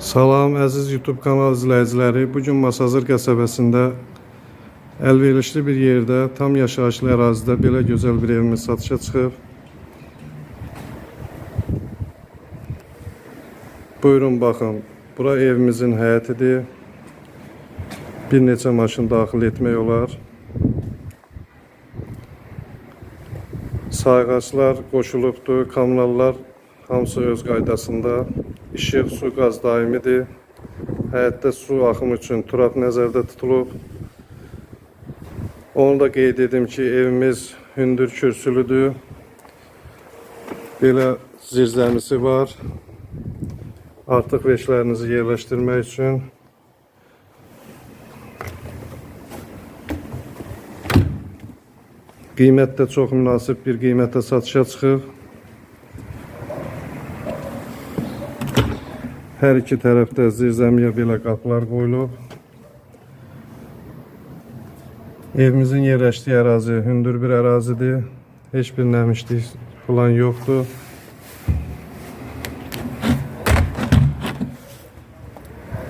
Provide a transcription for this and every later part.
Salam əziz YouTube kanal izləyiciləri. Bu gün Masazır qəsəbəsində əlverişli bir yerdə, tam yaşayışlı ərazidə belə gözəl bir evimiz satışa çıxıb. Buyurun baxın. Bura evimizin həyətidir. Bir neçə maşın daxil etmək olar. Sayğaclar qoşulubdur, kommunallar hamısı öz qaydasında. İşıq, su, qaz daimidir. Həyətdə su axımı üçün turap nəzərdə tutulub. Onu da qeyd edim ki, evimiz hündür kürsülüdür. Belə zirzəmisi var. Artıq veşlərinizi yerləşdirmək üçün. Qiymət də çox münasib bir qiymətə satışa çıxıb. Hər iki tərəfdə zirzəmiyə belə qapılar qoyulub. Evimizin yerləşdiyi ərazi hündür bir ərazidir. Heç bir nəmişlik falan yoxdur.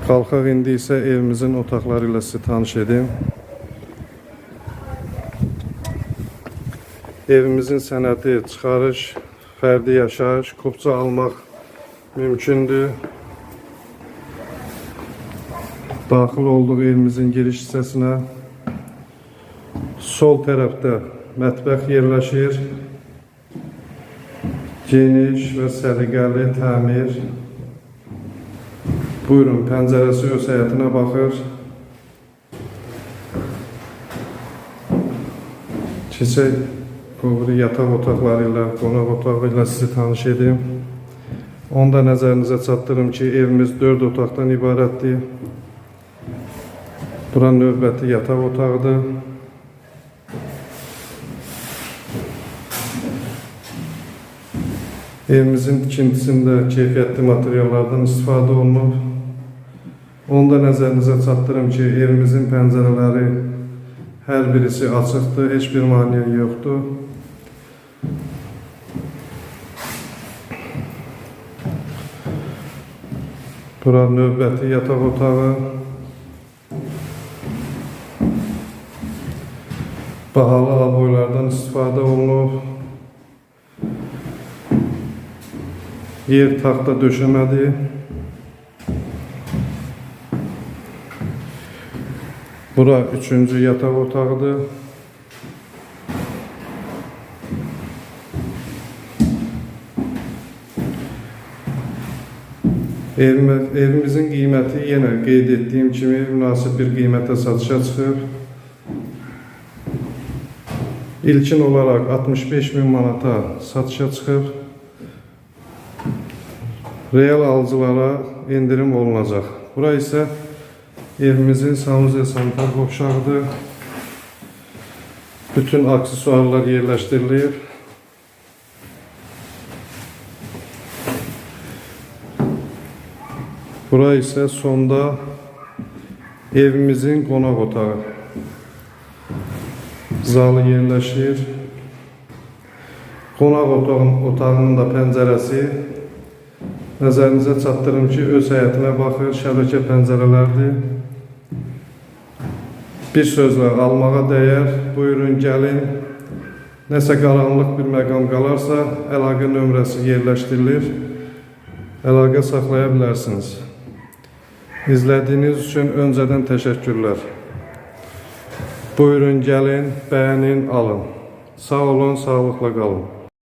Qalxaq indi isə evimizin otaqları ilə sizi tanış edim. Evimizin sənədi çıxarış, fərdi yaşayış, kupça almaq mümkündür. Daxil olduğu evimizin giriş hissəsinə sol tərəfdə mətbəx yerləşir. Geniş və səliqəli təmir. Buyurun, pəncərəsi öz həyətinə baxır. Keçək bu yataq otaqları ilə, qonaq otağı ilə sizi tanış edim. Onu da nəzərinizə çatdırım ki, evimiz 4 otaqdan ibarətdir. Bura növbəti yataq otağıdır. Evimizin tikintisində keyfiyyətli materiallardan istifadə olunub. Onu da nəzərinizə çatdırım ki, evimizin pəncərələri hər birisi açıqdır, heç bir maneə yoxdur. Bura növbəti yataq otağı. Bahalı aboylardan istifadə olunub. Yer taxta döşəmədir. Bura üçüncü yataq otağıdır. Evimizin qiyməti yenə qeyd etdiyim kimi münasib bir qiymətə satışa çıxıb. İlkin olaraq 65 min manata satışa çıxıb. Real alıcılara indirim olunacaq. Bura isə evimizin sanuzel sanitar qovşağıdır. Bütün aksesuarlar yerləşdirilib. Bura isə sonda evimizin qonaq otağı. Zalı yerləşir. Qonaq otağın, otağının da pəncərəsi nəzərinizə çatdırım ki, öz həyətinə baxır, şəbəkə pəncərələrdir. Bir sözlə almağa dəyər. Buyurun gəlin. Nəsə qaranlıq bir məqam qalarsa, əlaqə nömrəsi yerləşdirilir. Əlaqə saxlaya bilərsiniz. İzlədiyiniz üçün öncədən təşəkkürlər. Buyurun gəlin, bəyənin, alın. Sağ olun, sağlıqla qalın.